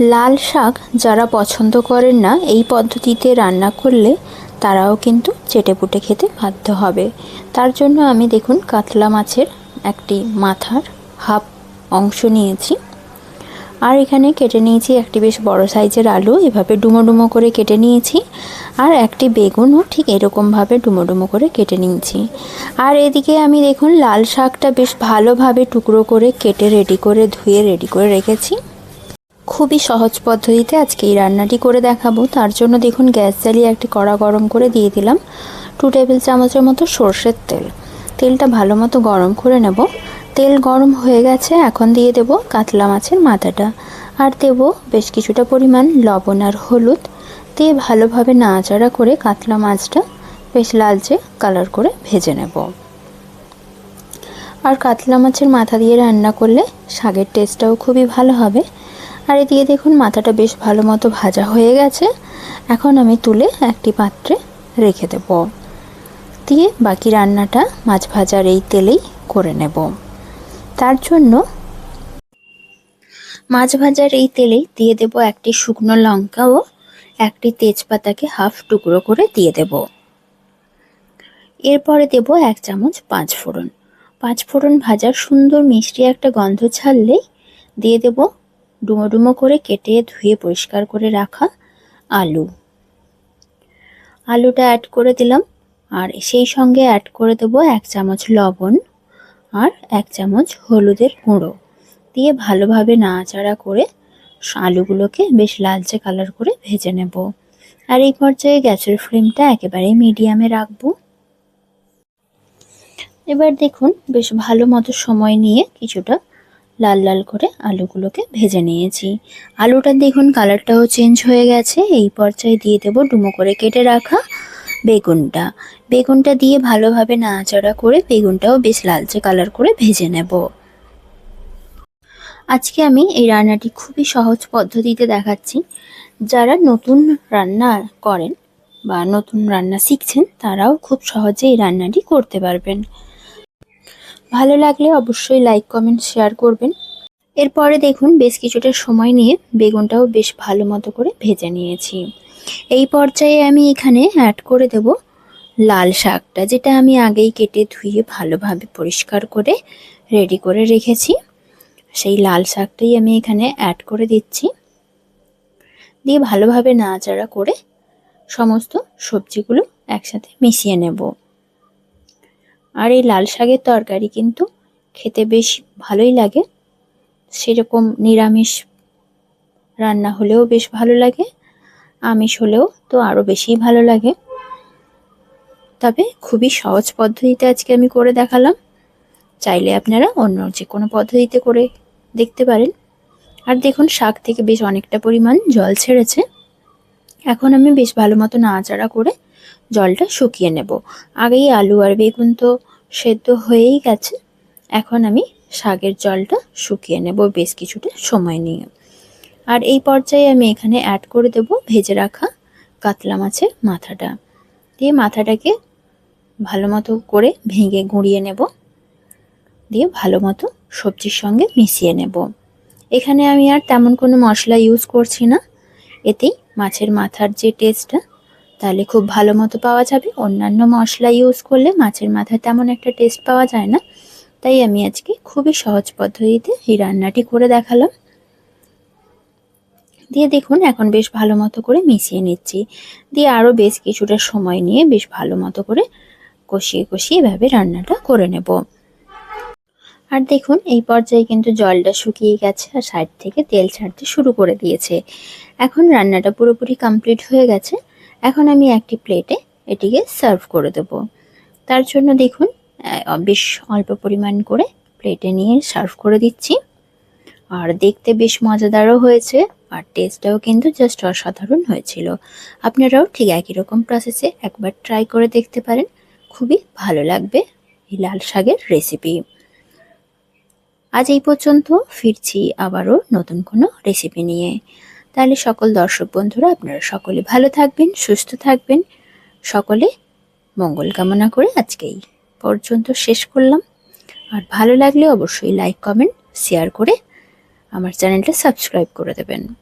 লাল শাক যারা পছন্দ করেন না, এই পদ্ধতিতে রান্না করলে তারাও কিন্তু চেটেপুটে খেতে বাধ্য হবে। তার জন্য আমি দেখুন কাতলা মাছের একটি মাথার হাফ অংশ নিয়েছি। আর এখানে কেটে নিয়েছি একটি বেশ বড় সাইজের আলু, এভাবে ডুমো ডুমো করে কেটে নিয়েছি। আর একটি বেগুনও ঠিক এরকমভাবে ডুমো ডুমো করে কেটে নিয়েছি। আর এদিকে আমি দেখুন লাল শাকটা বেশ ভালোভাবে টুকরো করে কেটে রেডি করে ধুয়ে রেডি করে রেখেছি। খুবই সহজ পদ্ধতিতে আজকে এই রান্নাটি করে দেখাবো। তার জন্য দেখুন, গ্যাস জ্বালিয়ে একটি কড়া গরম করে দিয়ে দিলাম। টু টেবিল চামচের মতো সর্ষের তেল। তেলটা ভালো মতো গরম করে নেব। তেল গরম হয়ে গেছে, এখন দিয়ে দেব কাতলা মাছের মাথাটা। আর দেব বেশ কিছুটা পরিমাণ লবণ আর হলুদ। দিয়ে ভালোভাবে নাড়াচাড়া করে কাতলা মাছটা বেশ লালচে কালার করে ভেজে নেব। আর কাতলা মাছের মাথা দিয়ে রান্না করলে শাকের টেস্টটাও খুবই ভালো হবে। আর এদিকে দেখুন, মাথাটা বেশ ভালো মতো ভাজা হয়ে গেছে। এখন আমি তুলে একটি পাত্রে রেখে দেব। দিয়ে বাকি রান্নাটা মাছ ভাজার এই তেলেই করে নেব। তার জন্য মাছ ভাজার এই তেলেই দিয়ে দেব একটি শুকনো লঙ্কা ও একটি তেজপাতাকে হাফ টুকরো করে দিয়ে দেব। এরপরে দেব এক চামচ পাঁচ ফোড়ন। পাঁচ ফোড়ন ভাজার সুন্দর মিষ্টি একটা গন্ধ ছাড়লেই দিয়ে দেব ডুমো ডুমো করে কেটে ধুয়ে পরিষ্কার করে রাখা আলু। আলুটা অ্যাড করে দিলাম আর সেই সঙ্গে অ্যাড করে দেবো এক চামচ লবণ আর এক চামচ হলুদের গুঁড়ো। দিয়ে ভালোভাবে নাড়াচাড়া করে আলুগুলোকে বেশ লালচে কালার করে ভেজে নেব। আর এই পর্যায়ে গ্যাসের ফ্লেমটা একেবারে মিডিয়ামে রাখব। এবার দেখুন, বেশ ভালো মতো সময় নিয়ে কিছুটা লাল লাল করে আলুগুলোকে ভেজে নিয়েছি। আলুটা দেখুন কালারটাও চেঞ্জ হয়ে গেছে। এই পর্যায়ে দিয়ে দেবো ডুমো করে কেটে রাখা বেগুনটা। বেগুনটা দিয়ে ভালোভাবে নাড়াচাড়া করে বেগুনটাও বেশ লালচে কালার করে ভেজে নেব। আজকে আমি এই রান্নাটি খুবই সহজ পদ্ধতিতে দেখাচ্ছি। যারা নতুন রান্না করেন বা নতুন রান্না শিখছেন, তারাও খুব সহজে এই রান্নাটি করতে পারবেন। ভালো লাগলে অবশ্যই লাইক কমেন্ট শেয়ার করবেন। এরপরে দেখুন, বেশ কিছুটা সময় নিয়ে বেগুনটাও বেশ ভালো মতো করে ভেজে নিয়েছি। এই পর্যায়ে আমি এখানে অ্যাড করে দেব লাল শাকটা, যেটা আমি আগেই কেটে ধুয়ে ভালোভাবে পরিষ্কার করে রেডি করে রেখেছি। সেই লাল শাকটাই আমি এখানে অ্যাড করে দিচ্ছি। দিয়ে ভালোভাবে নাড়াচাড়া করে সমস্ত সবজিগুলো একসাথে মিশিয়ে নেব। আর এই লাল শাকের তরকারি কিন্তু খেতে বেশ ভালোই লাগে। সেরকম নিরামিষ রান্না হলেও বেশ ভালো লাগে, আমিষ হলেও তো আরও বেশি ভালো লাগে। তবে খুবই সহজ পদ্ধতিতে আজকে আমি করে দেখালাম। চাইলে আপনারা অন্য যে কোনো পদ্ধতিতে করে দেখতে পারেন। আর দেখুন, শাক থেকে বেশ অনেকটা পরিমাণ জল ছেড়েছে। এখন আমি বেশ ভালো মতো নাড়াচাড়া করে জলটা শুকিয়ে নেব। আগেই আলু আর বেগুন তো সেদ্ধ হয়েই গেছে। এখন আমি শাকের জলটা শুকিয়ে নেব বেশ কিছুটা সময় নিয়ে। আর এই পর্যায়ে আমি এখানে অ্যাড করে দেব ভেজে রাখা কাতলা মাছের মাথাটা। দিয়ে মাথাটাকে ভালো মতো করে ভেঙে গুঁড়িয়ে নেব। দিয়ে ভালো মতো সবজির সঙ্গে মিশিয়ে নেব। এখানে আমি আর তেমন কোনো মশলা ইউজ করছি না। এতেই মাছের মাথার যে টেস্টটা তাহলে খুব ভালো মতো পাওয়া যাবে। অন্যান্য মশলা ইউজ করলে মাছের মাথায় তেমন একটা টেস্ট পাওয়া যায় না। তাই আমি আজকে খুবই সহজ পদ্ধতিতে এই রান্নাটি করে দেখালাম। দিয়ে দেখুন, এখন বেশ ভালো মতো করে মিশিয়ে নিচ্ছি। দিয়ে আরও বেশ কিছুটা সময় নিয়ে বেশ ভালো মতো করে কষিয়ে কষিয়ে এভাবে রান্নাটা করে নেব। আর দেখুন, এই পর্যায়ে কিন্তু জলটা শুকিয়ে গেছে আর সাইড থেকে তেল ছাড়তে শুরু করে দিয়েছে। এখন রান্নাটা পুরোপুরি কমপ্লিট হয়ে গেছে। এখন আমি একটি প্লেটে এটিকে সার্ভ করে দেব। তার জন্য দেখুন বেশ অল্প পরিমাণ করে প্লেটে নিয়ে সার্ভ করে দিচ্ছি। আর দেখতে বেশ মজাদারও হয়েছে, আর টেস্টটাও কিন্তু জাস্ট অসাধারণ হয়েছিল। আপনারাও ঠিক একই রকম প্রসেসে একবার ট্রাই করে দেখতে পারেন। খুবই ভালো লাগবে এই লাল শাকের রেসিপি আজ এই পর্যন্ত, ফিরছি আবারও নতুন কোনো রেসিপি নিয়ে। তাহলে সকল দর্শক বন্ধুরা, আপনারা সকলে ভালো থাকবেন, সুস্থ থাকবেন। সকলে মঙ্গল কামনা করে আজকেই পর্যন্ত শেষ করলাম। আর ভালো লাগলে অবশ্যই লাইক কমেন্ট শেয়ার করে আমার চ্যানেলটা সাবস্ক্রাইব করে দেবেন।